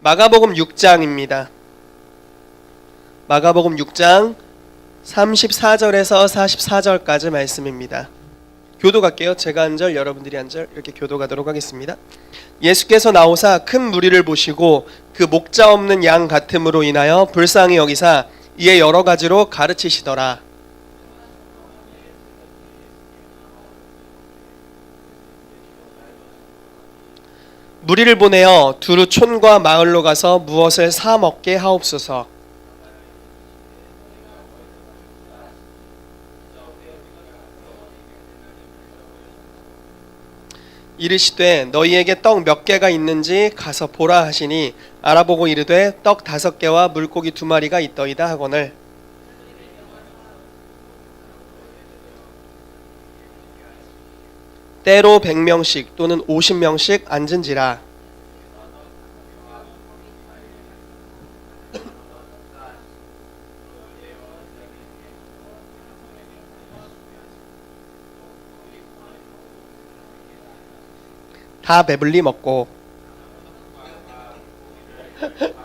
마가복음 6장입니다. 마가복음 6장 34절에서 44절까지 말씀입니다. 교도 갈게요. 제가 한 절, 여러분들이 한 절, 이렇게 교도 가도록 하겠습니다. 예수께서 나오사 큰 무리를 보시고 그 목자 없는 양 같음으로 인하여 불쌍히 여기사 이에 여러 가지로 가르치시더라. 무리를 보내어 두루 촌과 마을로 가서 무엇을 사 먹게 하옵소서. 이르시되 너희에게 떡 몇 개가 있는지 가서 보라 하시니 알아보고 이르되 떡 다섯 개와 물고기 두 마리가 있더이다 하거늘 때로 백 명씩 또는 오십 명씩 앉은지라 다 배불리 먹고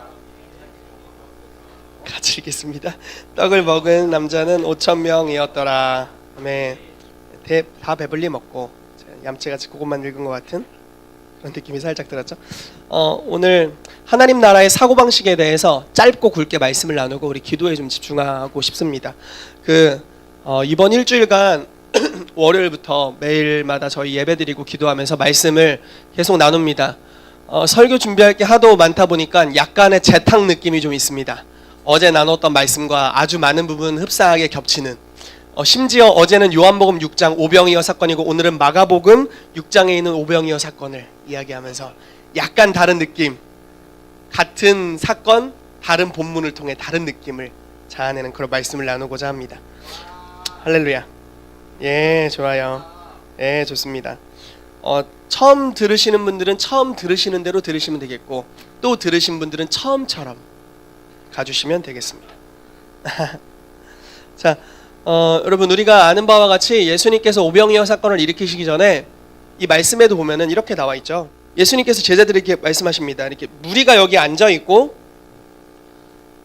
같이 읽겠습니다. 떡을 먹은 남자는 5천 명이었더라. 아멘. 대- 다 배불리 먹고 얌체같이 그것만 읽은 것 같은 그런 느낌이 살짝 들었죠. 어, 오늘 하나님 나라의 사고 방식에 대해서 짧고 굵게 말씀을 나누고 우리 기도에 좀 집중하고 싶습니다. 그 어, 이번 일주일간 월요일부터 매일마다 저희 예배드리고 기도하면서 말씀을 계속 나눕니다. 어, 설교 준비할 게 하도 많다 보니까 약간의 재탕 느낌이 좀 있습니다. 어제 나눴던 말씀과 아주 많은 부분 흡사하게 겹치는 어, 심지어 어제는 요한복음 6장 오병이어 사건이고 오늘은 마가복음 6장에 있는 오병이어 사건을 이야기하면서 약간 다른 느낌 같은 사건 다른 본문을 통해 다른 느낌을 자아내는 그런 말씀을 나누고자 합니다. 할렐루야. 예, 좋아요. 예, 좋습니다. 어, 처음 들으시는 분들은 처음 들으시는 대로 들으시면 되겠고 또 들으신 분들은 처음처럼 가주시면 되겠습니다. 자, 어, 여러분 우리가 아는 바와 같이 예수님께서 오병이어 사건을 일으키시기 전에 이 말씀에도 보면은 이렇게 나와 있죠. 예수님께서 제자들에게 말씀하십니다. 이렇게 무리가 여기 앉아 있고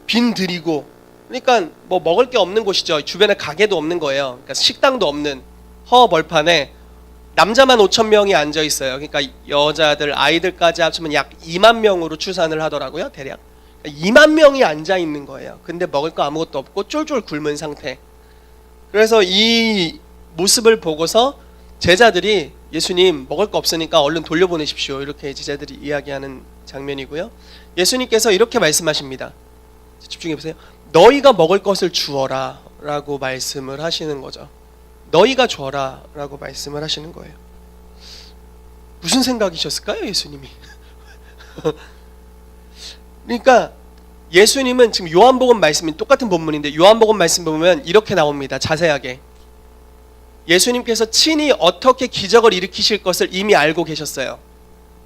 빈 들이고 그러니까 뭐 먹을 게 없는 곳이죠. 주변에 가게도 없는 거예요. 그러니까 식당도 없는 허 벌판에 남자만 5천 명이 앉아 있어요. 그러니까 여자들 아이들까지 합치면 약 2만 명으로 추산을 하더라고요. 대략 2만 명이 앉아 있는 거예요. 근데 먹을 거 아무것도 없고 쫄쫄 굶은 상태. 그래서 이 모습을 보고서 제자들이 예수님 먹을 거 없으니까 얼른 돌려보내십시오. 이렇게 제자들이 이야기하는 장면이고요. 예수님께서 이렇게 말씀하십니다. 집중해 보세요. 너희가 먹을 것을 주어라라고 말씀을 하시는 거죠. 너희가 줘라라고 말씀을 하시는 거예요. 무슨 생각이셨을까요, 예수님이? 그러니까 예수님은 지금 요한복음 말씀이 똑같은 본문인데 요한복음 말씀 보면 이렇게 나옵니다. 자세하게. 예수님께서 친히 어떻게 기적을 일으키실 것을 이미 알고 계셨어요.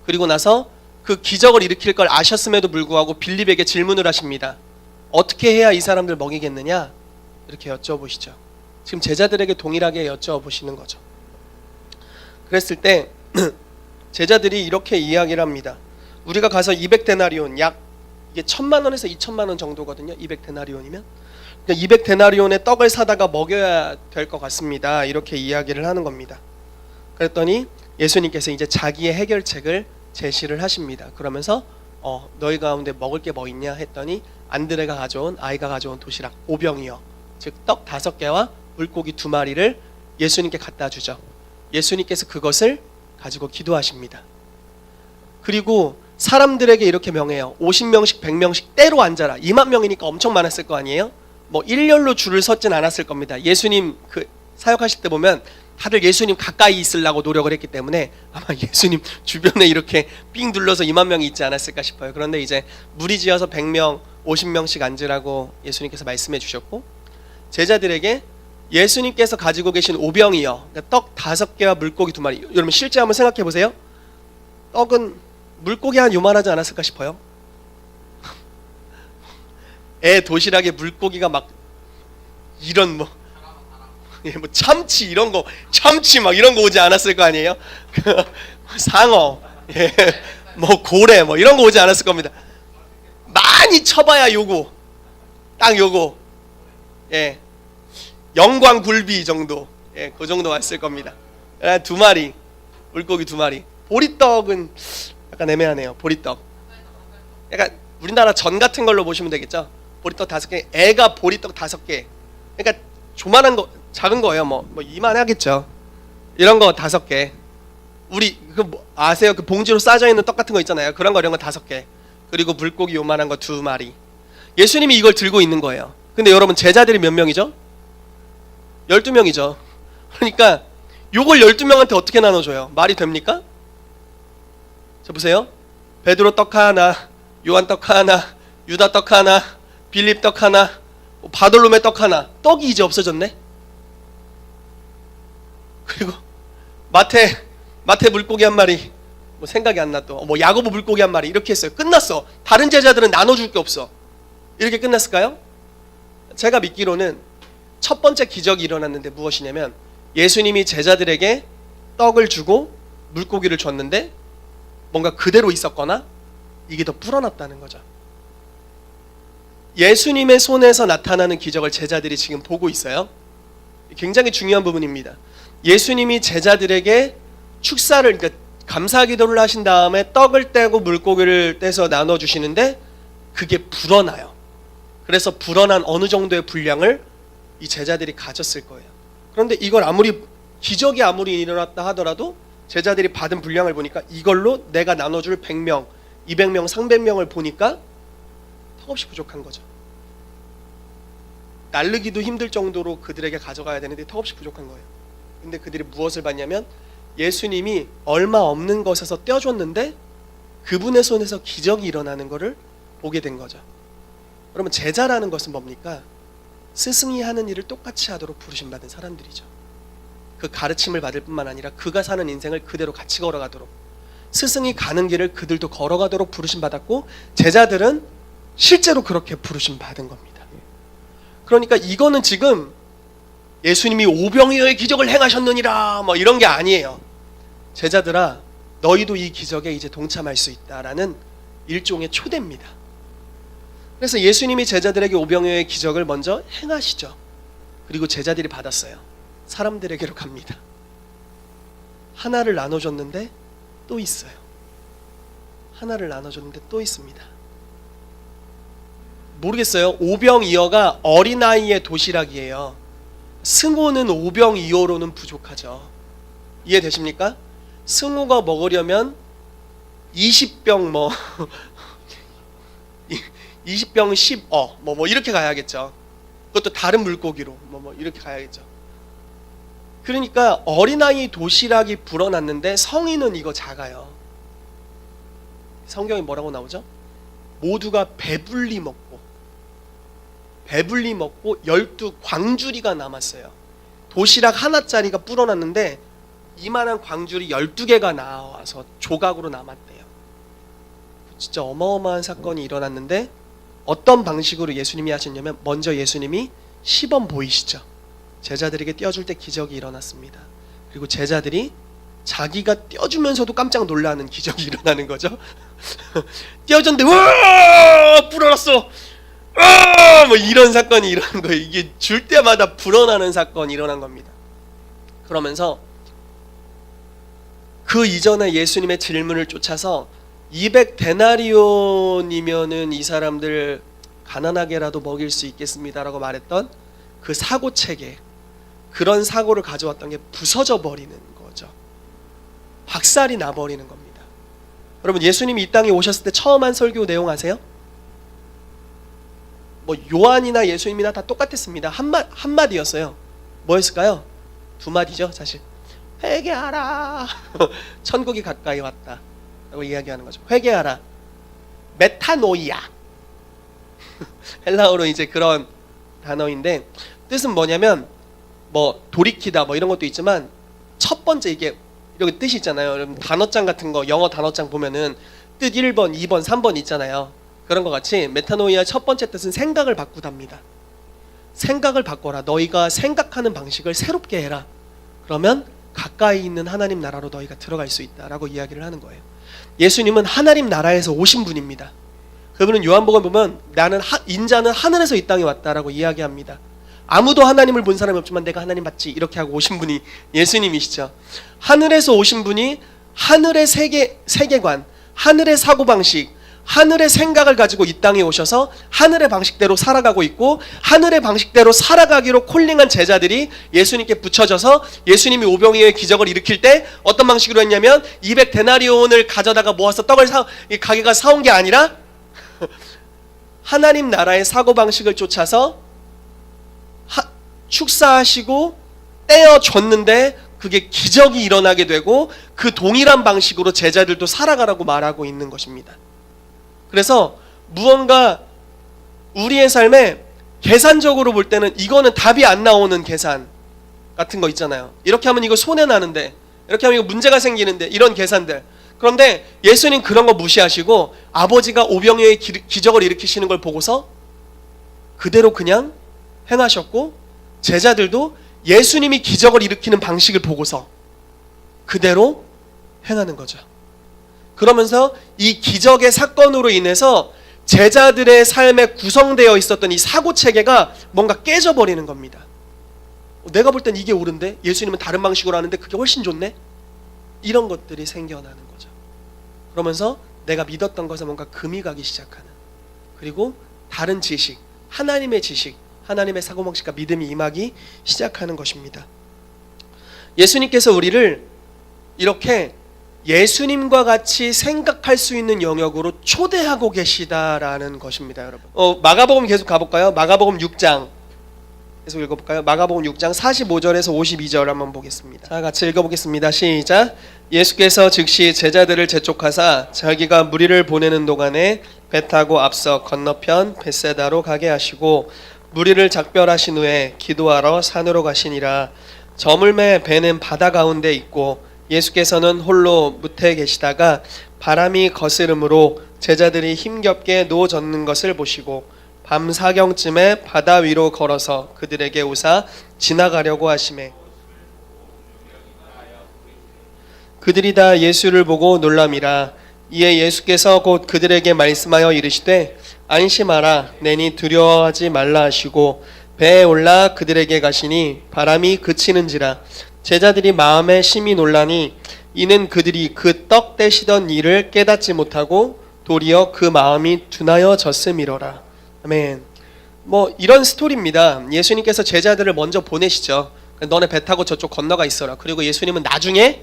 그리고 나서 그 기적을 일으킬 걸 아셨음에도 불구하고 빌립에게 질문을 하십니다. 어떻게 해야 이 사람들 먹이겠느냐? 이렇게 여쭤보시죠. 지금 제자들에게 동일하게 여쭤보시는 거죠. 그랬을 때 제자들이 이렇게 이야기를 합니다. 우리가 가서 200데나리온 약 이게 천만 원에서 2천만 원 정도거든요. 200데나리온이면. 그러니까 200데나리온의 떡을 사다가 먹여야 될 것 같습니다. 이렇게 이야기를 하는 겁니다. 그랬더니 예수님께서 이제 자기의 해결책을 제시를 하십니다. 그러면서 어, 너희 가운데 먹을 게 뭐 있냐 했더니 안드레가 가져온 아이가 가져온 도시락 오병이요. 즉 떡 다섯 개와 물고기 두 마리를 예수님께 갖다 주죠. 예수님께서 그것을 가지고 기도하십니다. 그리고 사람들에게 이렇게 명해요. 50명씩 100명씩 때로 앉아라. 2만 명이니까 엄청 많았을 거 아니에요? 뭐 일렬로 줄을 섰진 않았을 겁니다. 예수님 그 사역하실 때 보면 다들 예수님 가까이 있으려고 노력을 했기 때문에 아마 예수님 주변에 이렇게 삥 둘러서 2만 명이 있지 않았을까 싶어요. 그런데 이제 무리지어서 100명, 50명씩 앉으라고 예수님께서 말씀해 주셨고 제자들에게 예수님께서 가지고 계신 오병이요. 그러니까 떡 다섯 개와 물고기 두 마리. 여러분 실제 한번 생각해 보세요. 떡은 물고기 한 요만하지 않았을까 싶어요. 애 도시락에 물고기가 막 이런 뭐, 예, 뭐 참치 이런 거 참치 막 이런 거 오지 않았을 거 아니에요? 그 상어, 예, 뭐 고래 뭐 이런 거 오지 않았을 겁니다. 많이 쳐봐야 요거 딱 요거 예 영광 굴비 정도 예그 정도 왔을 겁니다 예, 두 마리 물고기 두 마리 보리떡은 약간 애매하네요. 보리떡. 약간 우리나라 전 같은 걸로 보시면 되겠죠? 보리떡 다섯 개. 애가 보리떡 다섯 개. 그러니까 조만한 거 작은 거예요 뭐, 뭐 이만하겠죠? 이런 거 다섯 개. 우리 그 뭐 아세요? 그 봉지로 싸져 있는 떡 같은 거 있잖아요. 그런 거 이런 거 다섯 개. 그리고 물고기 요만한 거 두 마리. 예수님이 이걸 들고 있는 거예요. 근데 여러분 제자들이 몇 명이죠? 12명이죠. 그러니까 요걸 12명한테 어떻게 나눠 줘요? 말이 됩니까? 자 보세요. 베드로 떡 하나 요한 떡 하나 유다 떡 하나 빌립 떡 하나 뭐 바돌로메 떡 하나. 떡이 이제 없어졌네. 그리고 마태 마태 물고기 한 마리. 뭐 생각이 안나 또. 뭐 야고보 물고기 한 마리. 이렇게 했어요. 끝났어. 다른 제자들은 나눠 줄 게 없어. 이렇게 끝났을까요? 제가 믿기로는 첫 번째 기적이 일어났는데 무엇이냐면 예수님이 제자들에게 떡을 주고 물고기를 줬는데 뭔가 그대로 있었거나 이게 더 불어났다는 거죠. 예수님의 손에서 나타나는 기적을 제자들이 지금 보고 있어요. 굉장히 중요한 부분입니다. 예수님이 제자들에게 축사를 그러니까 감사 기도를 하신 다음에 떡을 떼고 물고기를 떼서 나눠 주시는데 그게 불어나요. 그래서 불어난 어느 정도의 분량을 이 제자들이 가졌을 거예요. 그런데 이걸 아무리 기적이 아무리 일어났다 하더라도 제자들이 받은 분량을 보니까 이걸로 내가 나눠줄 100명, 200명, 300명을 보니까 턱없이 부족한 거죠. 날르기도 힘들 정도로 그들에게 가져가야 되는데 턱없이 부족한 거예요. 근데 그들이 무엇을 봤냐면 예수님이 얼마 없는 것에서 떼어줬는데 그분의 손에서 기적이 일어나는 것을 보게 된 거죠. 그러면 제자라는 것은 뭡니까? 스승이 하는 일을 똑같이 하도록 부르심 받은 사람들이죠. 그 가르침을 받을 뿐만 아니라 그가 사는 인생을 그대로 같이 걸어가도록 스승이 가는 길을 그들도 걸어가도록 부르심 받았고 제자들은 실제로 그렇게 부르심 받은 겁니다. 그러니까 이거는 지금 예수님이 오병이어의 기적을 행하셨느니라 뭐 이런 게 아니에요. 제자들아 너희도 이 기적에 이제 동참할 수 있다라는 일종의 초대입니다. 그래서 예수님이 제자들에게 오병이어의 기적을 먼저 행하시죠. 그리고 제자들이 받았어요. 사람들에게로 갑니다. 하나를 나눠줬는데 또 있어요. 하나를 나눠줬는데 또 있습니다. 모르겠어요. 오병이어가 어린아이의 도시락이에요. 승호는 오병이어로는 부족하죠. 이해되십니까? 승호가 먹으려면 20병 뭐 20병 10어 뭐뭐 이렇게 가야겠죠. 그것도 다른 물고기로 뭐뭐 이렇게 가야겠죠. 그러니까 어린아이 도시락이 불어났는데 성인은 이거 작아요. 성경에 뭐라고 나오죠? 모두가 배불리 먹고 배불리 먹고 열두 광주리가 남았어요. 도시락 하나짜리가 불어났는데 이만한 광주리 12개가 나와서 조각으로 남았대요. 진짜 어마어마한 사건이 일어났는데 어떤 방식으로 예수님이 하셨냐면 먼저 예수님이 시범 보이시죠. 제자들에게 띄워줄 때 기적이 일어났습니다. 그리고 제자들이 자기가 띄워주면서도 깜짝 놀라는 기적이 일어나는 거죠. 띄워줬는데 와 불어났어. 아! 뭐 이런 사건이 일어난 거예요. 이게 줄 때마다 불어나는 사건이 일어난 겁니다. 그러면서 그 이전에 예수님의 질문을 쫓아서 200 데나리온이면은 이 사람들 가난하게라도 먹일 수 있겠습니다라고 말했던 그 사고 체계 그런 사고를 가져왔던 게 부서져 버리는 거죠. 박살이 나 버리는 겁니다. 여러분 예수님이 이 땅에 오셨을 때 처음 한 설교 내용 아세요? 뭐 요한이나 예수님이나 다 똑같았습니다. 한마 한마디였어요. 뭐였을까요? 두 마디죠, 사실. 회개하라. 천국이 가까이 왔다. 라고 이야기하는 거죠. 회개하라. 메타노이아. 헬라어로 이제 그런 단어인데 뜻은 뭐냐면 뭐 돌이키다 뭐 이런 것도 있지만 첫 번째 이게 이렇게 뜻이 있잖아요. 여러분 단어장 같은 거 영어 단어장 보면은 뜻 1번, 2번, 3번 있잖아요. 그런 것 같이 메타노이아 첫 번째 뜻은 생각을 바꾸답니다. 생각을 바꿔라. 너희가 생각하는 방식을 새롭게 해라. 그러면 가까이 있는 하나님 나라로 너희가 들어갈 수 있다라고 이야기를 하는 거예요. 예수님은 하나님 나라에서 오신 분입니다. 그분은 요한복음 보면 나는 하, 인자는 하늘에서 이 땅에 왔다라고 이야기합니다. 아무도 하나님을 본 사람이 없지만 내가 하나님 봤지 이렇게 하고 오신 분이 예수님이시죠. 하늘에서 오신 분이 하늘의 세계 세계관, 하늘의 사고 방식, 하늘의 생각을 가지고 이 땅에 오셔서 하늘의 방식대로 살아가고 있고 하늘의 방식대로 살아가기로 콜링한 제자들이 예수님께 붙여져서 예수님이 오병이어의 기적을 일으킬 때 어떤 방식으로 했냐면 200 데나리온을 가져다가 모아서 떡을 사, 이 가게가 사온 게 아니라 하나님 나라의 사고 방식을 쫓아서 하- 축사하시고 떼어 줬는데 그게 기적이 일어나게 되고 그 동일한 방식으로 제자들도 살아가라고 말하고 있는 것입니다. 그래서 무언가 우리의 삶에 계산적으로 볼 때는 이거는 답이 안 나오는 계산 같은 거 있잖아요. 이렇게 하면 이거 손해 나는데, 이렇게 하면 이거 문제가 생기는데 이런 계산들. 그런데 예수님 그런 거 무시하시고 아버지가 오병이어의 기- 기적을 일으키시는 걸 보고서 그대로 그냥 행하셨고 제자들도 예수님이 기적을 일으키는 방식을 보고서 그대로 행하는 거죠. 그러면서 이 기적의 사건으로 인해서 제자들의 삶에 구성되어 있었던 이 사고 체계가 뭔가 깨져버리는 겁니다. 내가 볼 땐 이게 옳은데 예수님은 다른 방식으로 하는데 그게 훨씬 좋네? 이런 것들이 생겨나는 거죠. 그러면서 내가 믿었던 것에 뭔가 금이 가기 시작하는 그리고 다른 지식, 하나님의 지식, 하나님의 사고방식과 믿음이 임하기 시작하는 것입니다. 예수님께서 우리를 이렇게 예수님과 같이 생각할 수 있는 영역으로 초대하고 계시다라는 것입니다, 여러분. 어, 마가복음 계속 가볼까요? 마가복음 6장 계속 읽어볼까요? 마가복음 6장 45절에서 52절 한번 보겠습니다. 자, 같이 읽어보겠습니다. 시작. 예수께서 즉시 제자들을 재촉하사 자기가 무리를 보내는 동안에 배 타고 앞서 건너편 벳세다로 가게 하시고 무리를 작별하신 후에 기도하러 산으로 가시니라. 저물매 배는 바다 가운데 있고 예수께서는 홀로 무태에 계시다가 바람이 거스름으로 제자들이 힘겹게 누워졌는 것을 보시고 밤 사경쯤에 바다 위로 걸어서 그들에게 오사 지나가려고 하심에 그들이 다 예수를 보고 놀람이라 이에 예수께서 곧 그들에게 말씀하여 이르시되 안심하라 내니 두려워하지 말라 하시고 배에 올라 그들에게 가시니 바람이 그치는지라 제자들이 마음에 심히 놀라니 이는 그들이 그 떡 떼시던 일을 깨닫지 못하고 도리어 그 마음이 둔하여졌음이로라 아멘. 뭐 이런 스토리입니다. 예수님께서 제자들을 먼저 보내시죠. 너네 배 타고 저쪽 건너가 있어라. 그리고 예수님은 나중에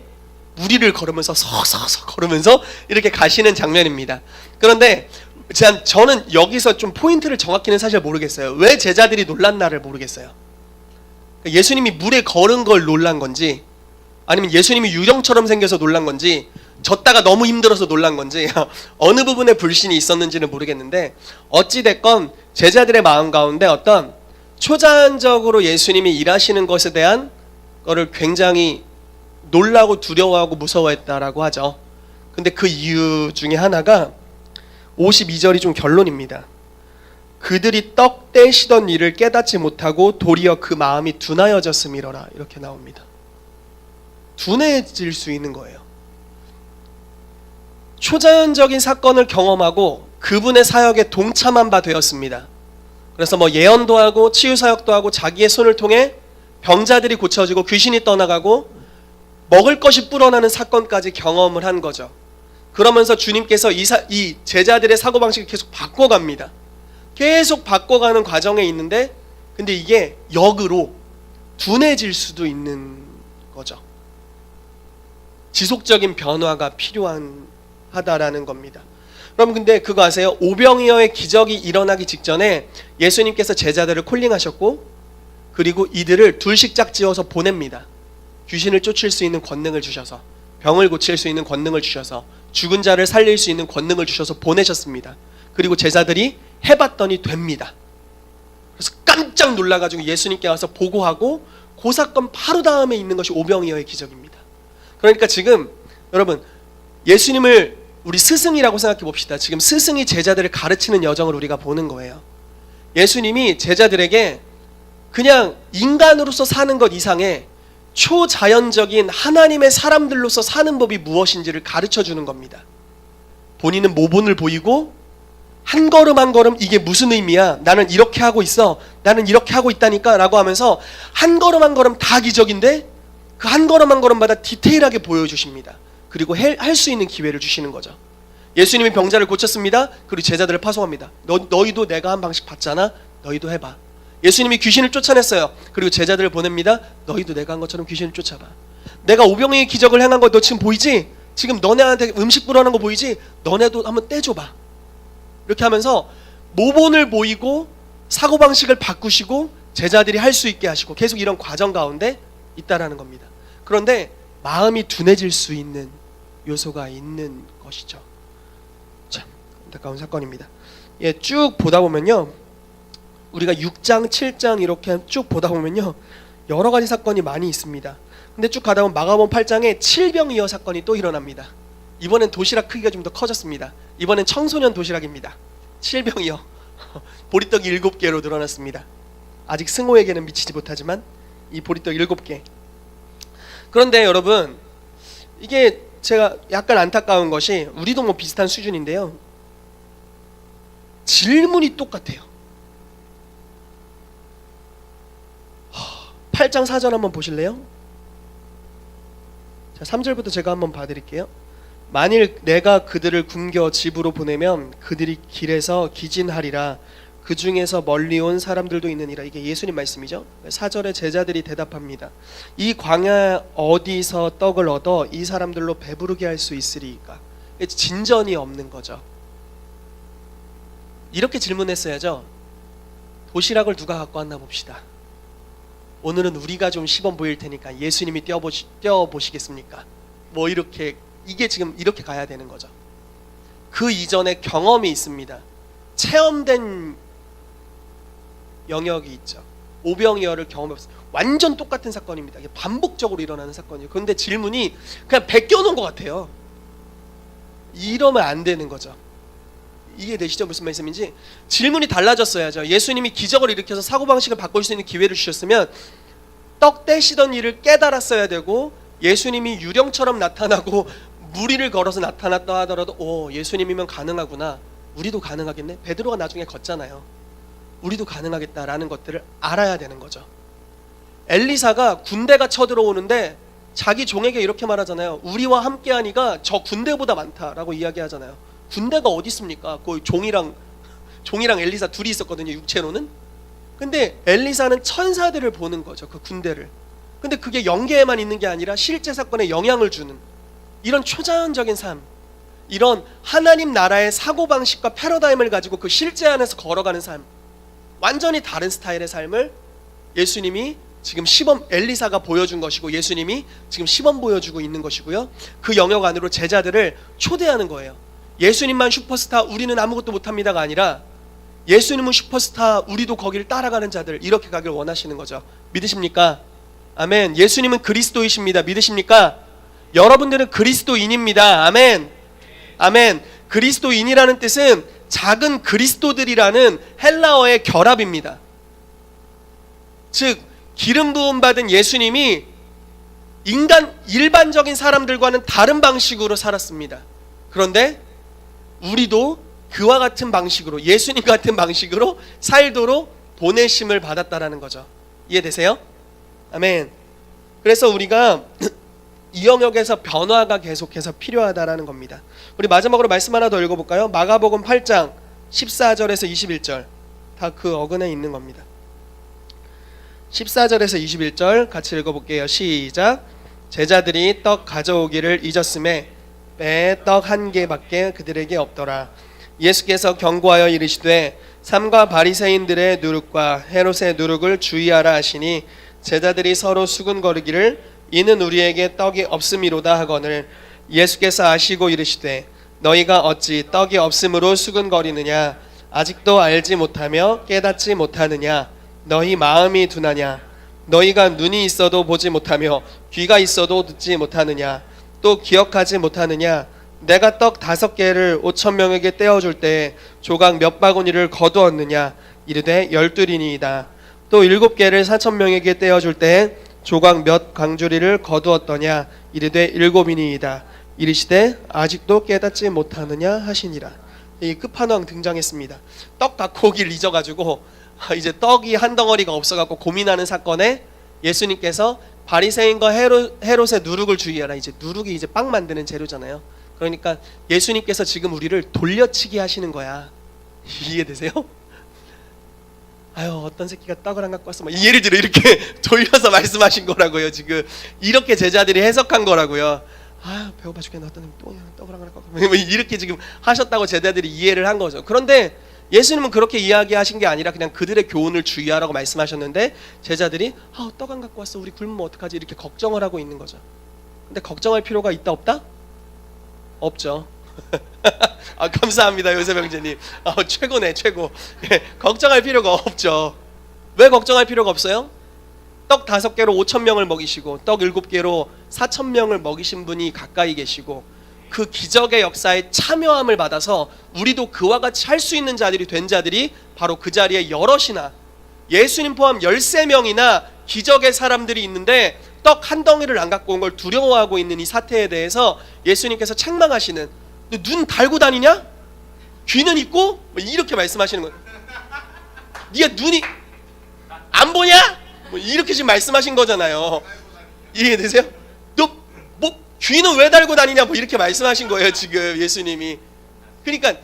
무리를 걸으면서 서서서 걸으면서 이렇게 가시는 장면입니다. 그런데 전- 저는 여기서 좀 포인트를 정확히는 사실 모르겠어요. 왜 제자들이 놀랐나를 모르겠어요. 예수님이 물에 걸은 걸 놀란 건지 아니면 예수님이 유령처럼 생겨서 놀란 건지 졌다가 너무 힘들어서 놀란 건지 어느 부분에 불신이 있었는지는 모르겠는데 어찌 됐건 제자들의 마음 가운데 어떤 초자연적으로 예수님이 일하시는 것에 대한 거를 굉장히 놀라고 두려워하고 무서워했다라고 하죠. 근데 그 이유 중에 하나가 52절이 좀 결론입니다. 그들이 떡 떼시던 일을 깨닫지 못하고 도리어 그 마음이 둔하여졌음이러라 이렇게 나옵니다. 둔해질 수 있는 거예요. 초자연적인 사건을 경험하고 그분의 사역에 동참한 바 되었습니다. 그래서 뭐 예언도 하고 치유 사역도 하고 자기의 손을 통해 병자들이 고쳐지고 귀신이 떠나가고 먹을 것이 불어나는 사건까지 경험을 한 거죠. 그러면서 주님께서 이, 사, 이 제자들의 사고 방식을 계속 바꿔갑니다. 계속 바꿔가는 과정에 있는데 근데 이게 역으로 둔해질 수도 있는 거죠. 지속적인 변화가 필요한 하다라는 겁니다. 여러분 근데 그거 아세요? 오병이어의 기적이 일어나기 직전에 예수님께서 제자들을 콜링하셨고 그리고 이들을 둘씩 짝지어서 보냅니다. 귀신을 쫓을 수 있는 권능을 주셔서 병을 고칠 수 있는 권능을 주셔서 죽은 자를 살릴 수 있는 권능을 주셔서 보내셨습니다. 그리고 제자들이 해봤더니 됩니다. 그래서 깜짝 놀라가지고 예수님께 와서 보고하고 그 사건 바로 다음에 있는 것이 오병이어의 기적입니다. 그러니까 지금 여러분 예수님을 우리 스승이라고 생각해 봅시다. 지금 스승이 제자들을 가르치는 여정을 우리가 보는 거예요. 예수님이 제자들에게 그냥 인간으로서 사는 것 이상의 초자연적인 하나님의 사람들로서 사는 법이 무엇인지를 가르쳐 주는 겁니다. 본인은 모본을 보이고 한 걸음 한 걸음 이게 무슨 의미야? 나는 이렇게 하고 있어. 나는 이렇게 하고 있다니까 라고 하면서 한 걸음 한 걸음 다 기적인데 그 한 걸음 한 걸음마다 디테일하게 보여주십니다. 그리고 할 수 있는 기회를 주시는 거죠. 예수님이 병자를 고쳤습니다. 그리고 제자들을 파송합니다. 너, 너희도 내가 한 방식 봤잖아. 너희도 해봐. 예수님이 귀신을 쫓아냈어요. 그리고 제자들을 보냅니다. 너희도 내가 한 것처럼 귀신을 쫓아봐. 내가 오병이의 기적을 행한 거 너 지금 보이지? 지금 너네한테 음식 불어하는 거 보이지? 너네도 한번 떼줘봐. 이렇게 하면서 모본을 보이고 사고방식을 바꾸시고 제자들이 할 수 있게 하시고 계속 이런 과정 가운데 있다라는 겁니다. 그런데 마음이 둔해질 수 있는 요소가 있는 것이죠. 참 안타까운 사건입니다. 예, 쭉 보다 보면요. 우리가 6장, 7장 이렇게 쭉 보다 보면요. 여러 가지 사건이 많이 있습니다. 근데 쭉 가다 보면 마가복음 8장에 칠병이어 사건이 또 일어납니다. 이번엔 도시락 크기가 좀 더 커졌습니다. 이번엔 청소년 도시락입니다. 칠병이어 보리떡이 일곱 개로 늘어났습니다. 아직 승호에게는 미치지 못하지만 이 보리떡 일곱 개. 그런데 여러분 이게 제가 약간 안타까운 것이 우리도 뭐 비슷한 수준인데요. 질문이 똑같아요. 8장 4절 한번 보실래요? 자, 3절부터 제가 한번 봐드릴게요. 만일 내가 그들을 굶겨 집으로 보내면 그들이 길에서 기진하리라. 그 중에서 멀리 온 사람들도 있느니라. 이게 예수님 말씀이죠. 4절에 제자들이 대답합니다. 이 광야 어디서 떡을 얻어 이 사람들로 배부르게 할 수 있으리까? 진전이 없는 거죠. 이렇게 질문했어야죠. 도시락을 누가 갖고 왔나 봅시다. 오늘은 우리가 좀 시범 보일 테니까 예수님이 떼어보시, 떼어보시겠습니까? 뭐 이렇게 이게 지금 이렇게 가야 되는 거죠. 그 이전에 경험이 있습니다. 체험된 영역이 있죠. 오병이어를 경험했어요. 완전 똑같은 사건입니다. 이게 반복적으로 일어나는 사건이에요. 그런데 질문이 그냥 베껴놓은 것 같아요. 이러면 안 되는 거죠. 이해되시죠? 무슨 말씀인지 질문이 달라졌어야죠. 예수님이 기적을 일으켜서 사고방식을 바꿀 수 있는 기회를 주셨으면 떡 떼시던 일을 깨달았어야 되고 예수님이 유령처럼 나타나고 무리를 걸어서 나타났다 하더라도 오 예수님이면 가능하구나. 우리도 가능하겠네. 베드로가 나중에 걷잖아요. 우리도 가능하겠다라는 것들을 알아야 되는 거죠. 엘리사가 군대가 쳐들어오는데 자기 종에게 이렇게 말하잖아요. 우리와 함께하니가 저 군대보다 많다라고 이야기하잖아요 군대가 어디 있습니까 그 종이랑 종이랑 엘리사 둘이 있었거든요 육체로는 근데 엘리사는 천사들을 보는 거죠 그 군대를 근데 그게 영계에만 있는 게 아니라 실제 사건에 영향을 주는 이런 초자연적인 삶, 이런 하나님 나라의 사고방식과 패러다임을 가지고 그 실제 안에서 걸어가는 삶, 완전히 다른 스타일의 삶을 예수님이 지금 시범 엘리사가 보여준 것이고 예수님이 지금 시범 보여주고 있는 것이고요. 그 영역 안으로 제자들을 초대하는 거예요. 예수님만 슈퍼스타, 우리는 아무것도 못합니다가 아니라 예수님은 슈퍼스타, 우리도 거기를 따라가는 자들 이렇게 가길 원하시는 거죠. 믿으십니까? 아멘. 예수님은 그리스도이십니다. 믿으십니까? 여러분들은 그리스도인입니다. 아멘. 아멘. 그리스도인이라는 뜻은 작은 그리스도들이라는 헬라어의 결합입니다. 즉 기름 부음 받은 예수님이 인간 일반적인 사람들과는 다른 방식으로 살았습니다. 그런데 우리도 그와 같은 방식으로 예수님 같은 방식으로 살도록 보내심을 받았다라는 거죠. 이해되세요? 아멘. 그래서 우리가 이 영역에서 변화가 계속해서 필요하다라는 겁니다. 우리 마지막으로 말씀 하나 더 읽어볼까요? 마가복음 8장 14절에서 21절 다 그 어근에 있는 겁니다. 14절에서 21절 같이 읽어볼게요. 시작. 제자들이 떡 가져오기를 잊었음에 배에 떡한 개밖에 그들에게 없더라. 예수께서 경고하여 이르시되 삼가 바리새인들의 누룩과 헤롯의 누룩을 주의하라 하시니 제자들이 서로 수군거리기를 이는 우리에게 떡이 없음이로다 하거늘 예수께서 아시고 이르시되 너희가 어찌 떡이 없음으로 수군거리느냐? 아직도 알지 못하며 깨닫지 못하느냐? 너희 마음이 둔하냐? 너희가 눈이 있어도 보지 못하며 귀가 있어도 듣지 못하느냐 또 기억하지 못하느냐? 내가 떡 다섯 개를 오천 명에게 떼어줄 때 조각 몇 바구니를 거두었느냐? 이르되 열둘이니이다. 또 일곱 개를 사천 명에게 떼어줄 때 조각 몇 광주리를 거두었더냐? 이르되 일곱이니이다. 이르시되 아직도 깨닫지 못하느냐? 하시니라. 이 끝판왕 등장했습니다. 떡 오길 잊어가지고 이제 떡이 한 덩어리가 없어갖고 고민하는 사건에 예수님께서 바리새인과 헤롯, 헤롯의 누룩을 주의하라. 이제 누룩이 이제 빵 만드는 재료잖아요. 그러니까 예수님께서 지금 우리를 돌려치기 하시는 거야. 이해되세요? 아유 어떤 새끼가 떡을 안 갖고 왔어. 막 예를 들어 이렇게 돌려서 말씀하신 거라고요. 지금 이렇게 제자들이 해석한 거라고요. 아 배고파 죽겠네. 어떤 놈이 또 떡을 안 갖고 뭐 이렇게 지금 하셨다고 제자들이 이해를 한 거죠. 그런데 예수님은 그렇게 이야기하신 게 아니라 그냥 그들의 교훈을 주의하라고 말씀하셨는데 제자들이 아, 떡 안 갖고 왔어. 우리 굶으면 어떡하지? 이렇게 걱정을 하고 있는 거죠. 근데 걱정할 필요가 있다 없다? 없죠. 아, 감사합니다 요셉 형제님. 아, 최고네 최고. 예, 걱정할 필요가 없죠. 왜 걱정할 필요가 없어요? 떡 다섯 개로 5천 명을 먹이시고 떡 일곱 개로 4천 명을 먹이신 분이 가까이 계시고 그 기적의 역사에 참여함을 받아서 우리도 그와 같이 할 수 있는 자들이 된 자들이 바로 그 자리에 여럿이나 예수님 포함 13명이나 기적의 사람들이 있는데 떡 한 덩이를 안 갖고 온 걸 두려워하고 있는 이 사태에 대해서 예수님께서 책망하시는 너눈 달고 다니냐? 귀는 있고? 뭐 이렇게 말씀하시는 거예요. 네가 눈이 안 보냐? 뭐 이렇게 지금 말씀하신 거잖아요. 이해되세요? 귀는 왜 달고 다니냐? 뭐 이렇게 말씀하신 거예요 지금 예수님이. 그러니까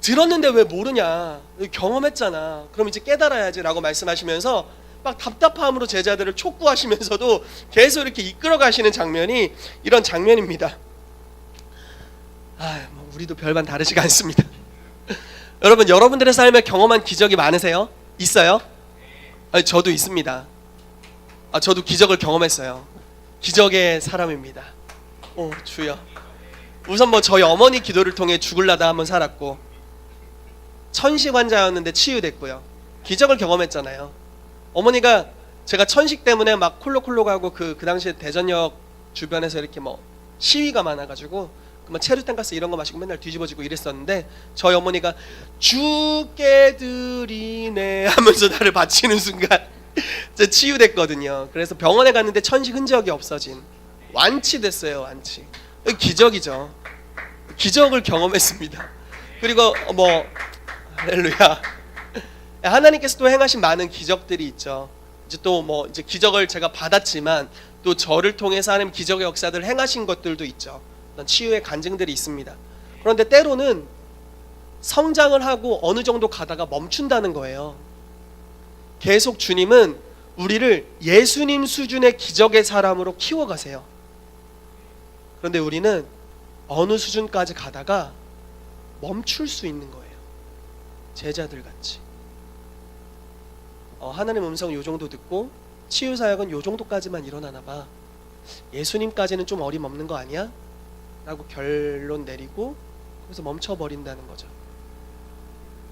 들었는데 왜 모르냐? 경험했잖아. 그럼 이제 깨달아야지라고 말씀하시면서 막 답답함으로 제자들을 촉구하시면서도 계속 이렇게 이끌어 가시는 장면이 이런 장면입니다. 아, 뭐 우리도 별반 다르지가 않습니다. 여러분, 여러분들의 삶에 경험한 기적이 많으세요? 있어요? 아니, 저도 있습니다. 아, 저도 기적을 경험했어요. 기적의 사람입니다. 오, 주여. 우선 뭐 저희 어머니 기도를 통해 죽을라다 한번 살았고 천식 환자였는데 치유됐고요. 기적을 경험했잖아요. 어머니가 제가 천식 때문에 막 콜록콜록 하고 그, 그 당시에 대전역 주변에서 이렇게 뭐 시위가 많아가지고 그뭐 체류탄 가스 이런 거 마시고 맨날 뒤집어지고 이랬었는데 저희 어머니가 죽게 드리네 하면서 나를 바치는 순간 저 치유됐거든요. 그래서 병원에 갔는데 천식 흔적이 없어진 완치됐어요. 완치. 기적이죠. 기적을 경험했습니다. 그리고 뭐 할렐루야. 하나님께서 또 행하신 많은 기적들이 있죠. 이제 또 뭐 이제 기적을 제가 받았지만 또 저를 통해서 하나님 기적의 역사들을 행하신 것들도 있죠. 치유의 간증들이 있습니다. 그런데 때로는 성장을 하고 어느 정도 가다가 멈춘다는 거예요. 계속 주님은 우리를 예수님 수준의 기적의 사람으로 키워가세요. 그런데 우리는 어느 수준까지 가다가 멈출 수 있는 거예요. 제자들 같이. 어, 하나님 음성 요 정도 듣고 치유 사역은 요 정도까지만 일어나나 봐. 예수님까지는 좀 어림없는 거 아니야? 라고 결론 내리고 그래서 멈춰 버린다는 거죠.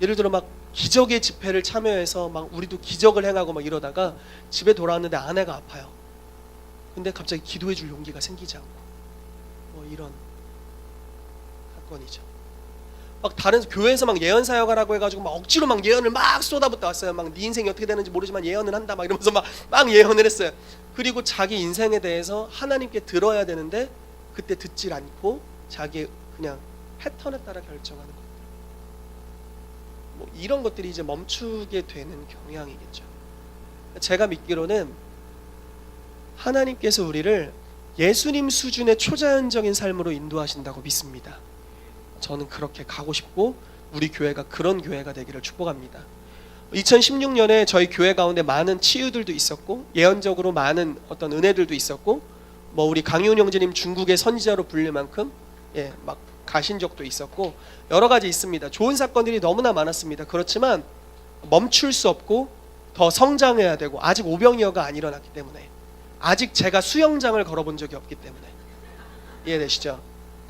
예를 들어 막 기적의 집회를 참여해서 막 우리도 기적을 행하고 막 이러다가 집에 돌아왔는데 아내가 아파요. 근데 갑자기 기도해 줄 용기가 생기지 않고 뭐 이런 사건이죠. 막 다른 교회에서 막 예언 사역하라고 해가지고 막 억지로 막 예언을 막 쏟아붓다 왔어요. 막 네 인생이 어떻게 되는지 모르지만 예언을 한다 막 이러면서 막, 막 예언을 했어요. 그리고 자기 인생에 대해서 하나님께 들어야 되는데 그때 듣질 않고 자기 그냥 패턴에 따라 결정하는 것. 뭐 이런 것들이 이제 멈추게 되는 경향이겠죠. 제가 믿기로는 하나님께서 우리를 예수님 수준의 초자연적인 삶으로 인도하신다고 믿습니다. 저는 그렇게 가고 싶고 우리 교회가 그런 교회가 되기를 축복합니다. 2016년에 저희 교회 가운데 많은 치유들도 있었고 예언적으로 많은 어떤 은혜들도 있었고 뭐 우리 강윤 형제님 중국의 선지자로 불릴 만큼 예, 막 가신 적도 있었고 여러 가지 있습니다. 좋은 사건들이 너무나 많았습니다. 그렇지만 멈출 수 없고 더 성장해야 되고 아직 오병이어가 안 일어났기 때문에 아직 제가 수영장을 걸어본 적이 없기 때문에 이해되시죠?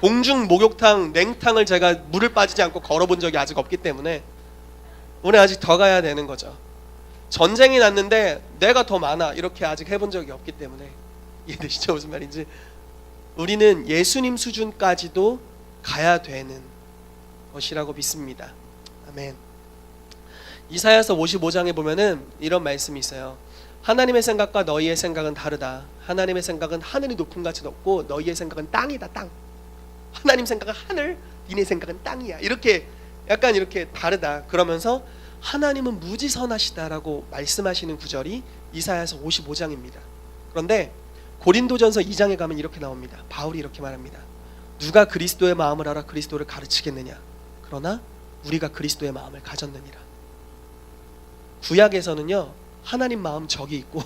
공중 목욕탕 냉탕을 제가 물을 빠지지 않고 걸어본 적이 아직 없기 때문에 우리 아직 더 가야 되는 거죠. 전쟁이 났는데 내가 더 많아 이렇게 아직 해본 적이 없기 때문에 이해되시죠 무슨 말인지 우리는 예수님 수준까지도 가야 되는 것이라고 믿습니다. 아멘. 이사야서 55장에 보면은 이런 말씀이 있어요. 하나님의 생각과 너희의 생각은 다르다. 하나님의 생각은 하늘이 높은 같이 높고 너희의 생각은 땅이다 땅. 하나님 생각은 하늘, 니네 생각은 땅이야. 이렇게 약간 이렇게 다르다. 그러면서 하나님은 무지선하시다라고 말씀하시는 구절이 이사야서 55장입니다. 그런데 고린도전서 2장에 가면 이렇게 나옵니다. 바울이 이렇게 말합니다. 누가 그리스도의 마음을 알아 그리스도를 가르치겠느냐? 그러나 우리가 그리스도의 마음을 가졌느니라. 구약에서는요. 하나님 마음 저기 있고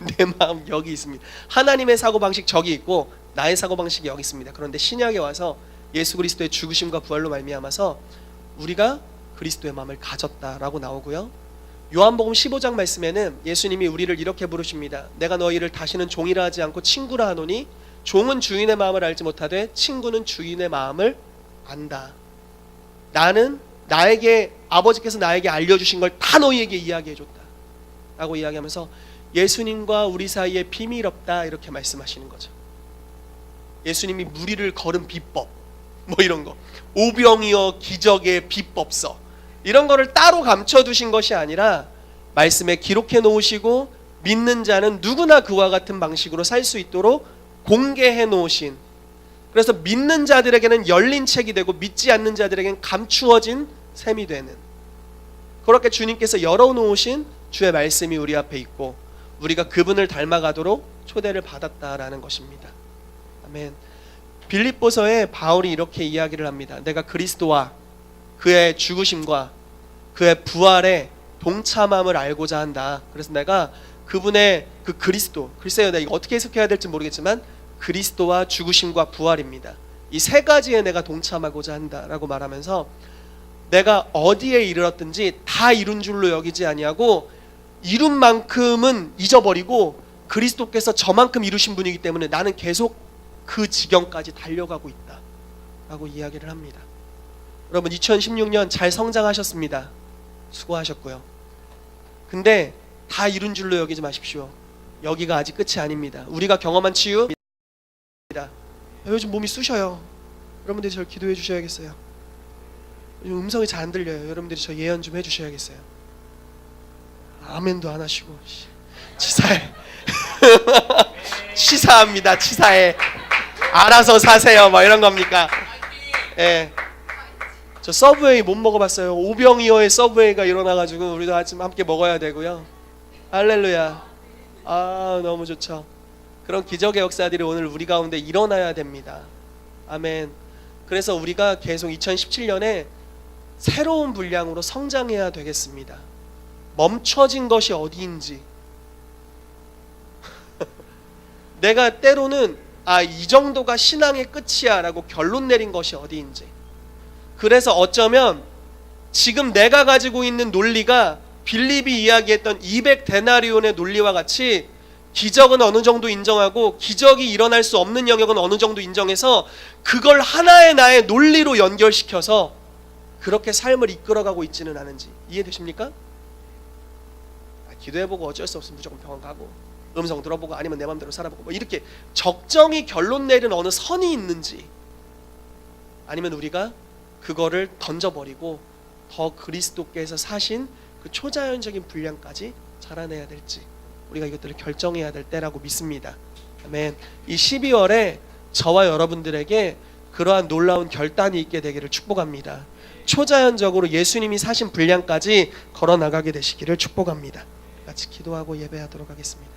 내 마음 여기 있습니다. 하나님의 사고 방식 저기 있고 나의 사고 방식이 여기 있습니다. 그런데 신약에 와서 예수 그리스도의 죽으심과 부활로 말미암아서 우리가 그리스도의 마음을 가졌다라고 나오고요. 요한복음 15장 말씀에는 예수님이 우리를 이렇게 부르십니다. 내가 너희를 다시는 종이라 하지 않고 친구라 하노니 종은 주인의 마음을 알지 못하되 친구는 주인의 마음을 안다. 나는 나에게 아버지께서 나에게 알려주신 걸 다 너희에게 이야기해줬다. 라고 이야기하면서 예수님과 우리 사이에 비밀 없다 이렇게 말씀하시는 거죠. 예수님이 무리를 걸은 비법 뭐 이런 거 오병이어 기적의 비법서 이런 거를 따로 감춰 두신 것이 아니라 말씀에 기록해 놓으시고 믿는 자는 누구나 그와 같은 방식으로 살 수 있도록 공개해 놓으신 그래서 믿는 자들에게는 열린 책이 되고 믿지 않는 자들에게는 감추어진 셈이 되는 그렇게 주님께서 열어 놓으신 주의 말씀이 우리 앞에 있고 우리가 그분을 닮아가도록 초대를 받았다라는 것입니다. 아멘. 빌립보서에 바울이 이렇게 이야기를 합니다. 내가 그리스도와 그의 죽으심과 그의 부활에 동참함을 알고자 한다. 그래서 내가 그분의 그 그리스도, 글쎄요, 내가 어떻게 해석해야 될지 모르겠지만 그리스도와 죽으심과 부활입니다. 이 세 가지에 내가 동참하고자 한다라고 말하면서 내가 어디에 이르렀든지 다 이룬 줄로 여기지 아니하고 이룬 만큼은 잊어버리고 그리스도께서 저만큼 이루신 분이기 때문에 나는 계속 그 지경까지 달려가고 있다. 라고 이야기를 합니다. 여러분 2016년 잘 성장하셨습니다. 수고하셨고요. 근데 다 이룬 줄로 여기지 마십시오. 여기가 아직 끝이 아닙니다. 우리가 경험한 치유 요즘 몸이 쑤셔요. 여러분들이 저를 기도해 주셔야겠어요. 음성이 잘 안 들려요. 여러분들이 저 예언 좀 해주셔야겠어요. 아멘도 안 하시고 씨, 치사해. 치사합니다. 치사해. 알아서 사세요. 뭐 이런 겁니까? 예. 저 서브웨이 못 먹어봤어요. 오병이어의 서브웨이가 일어나가지고 우리도 아침 함께 먹어야 되고요. 할렐루야. 아 너무 좋죠. 그런 기적의 역사들이 오늘 우리 가운데 일어나야 됩니다. 아멘. 그래서 우리가 계속 2017년에 새로운 분량으로 성장해야 되겠습니다. 멈춰진 것이 어디인지. 내가 때로는 아, 이 정도가 신앙의 끝이야 라고 결론 내린 것이 어디인지. 그래서 어쩌면 지금 내가 가지고 있는 논리가 빌립이 이야기했던 200데나리온의 논리와 같이 기적은 어느 정도 인정하고 기적이 일어날 수 없는 영역은 어느 정도 인정해서 그걸 하나의 나의 논리로 연결시켜서 그렇게 삶을 이끌어가고 있지는 않은지 이해되십니까? 아, 기도해보고 어쩔 수 없으면 무조건 병원 가고 음성 들어보고 아니면 내 마음대로 살아보고 뭐 이렇게 적정히 결론 내린 어느 선이 있는지 아니면 우리가 그거를 던져버리고 더 그리스도께서 사신 그 초자연적인 분량까지 자라내야 될지 우리가 이것들을 결정해야 될 때라고 믿습니다. 아멘. 이 12월에 저와 여러분들에게 그러한 놀라운 결단이 있게 되기를 축복합니다. 초자연적으로 예수님이 사신 분량까지 걸어 나가게 되시기를 축복합니다. 같이 기도하고 예배하도록 하겠습니다.